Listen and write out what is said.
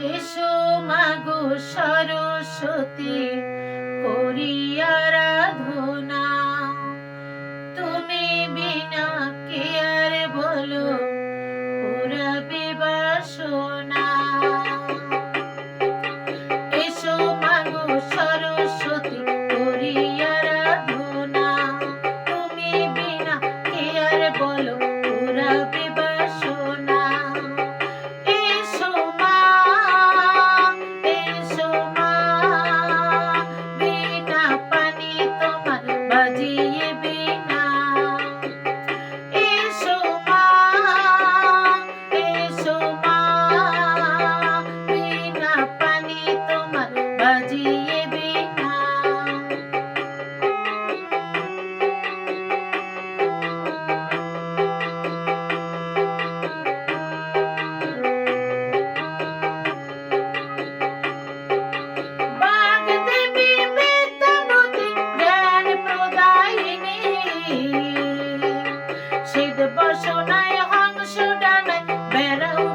এসো মাগো সরস্বতী, করিয়া রাধনা তুমি বিনা কে আর বলো, পুরাবে বাসনা। এসো মাগো সরস্বতী, করিয়া রাধনা তুমি বিনা কে আর বলো, পুরাবে বসনায় হংস ডানায় বেড়াও